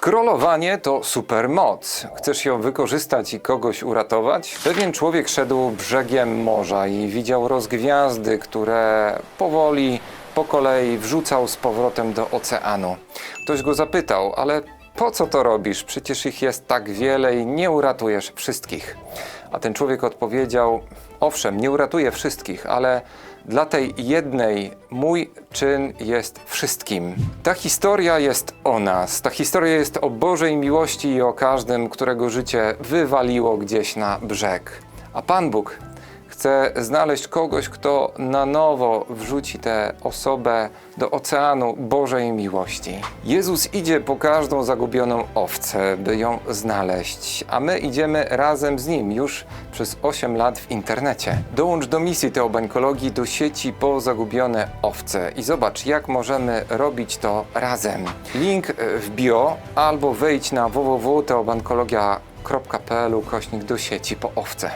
Skrolowanie to supermoc. Chcesz ją wykorzystać i kogoś uratować? Pewien człowiek szedł brzegiem morza i widział rozgwiazdy, które powoli, po kolei wrzucał z powrotem do oceanu. Ktoś go zapytał, ale po co to robisz? Przecież ich jest tak wiele i nie uratujesz wszystkich. A ten człowiek odpowiedział: Owszem, nie uratuję wszystkich, ale dla tej jednej mój czyn jest wszystkim. Ta historia jest o nas. Ta historia jest o Bożej miłości i o każdym, którego życie wywaliło gdzieś na brzeg. A Pan Bóg chce znaleźć kogoś, kto na nowo wrzuci tę osobę do oceanu Bożej miłości. Jezus idzie po każdą zagubioną owcę, by ją znaleźć, a my idziemy razem z nim już przez 8 lat w internecie. Dołącz do misji Teobańkologii, do sieci po zagubione owce i zobacz, jak możemy robić to razem. Link w bio albo wejdź na www.teobankologia.pl kośnik do sieci po owce.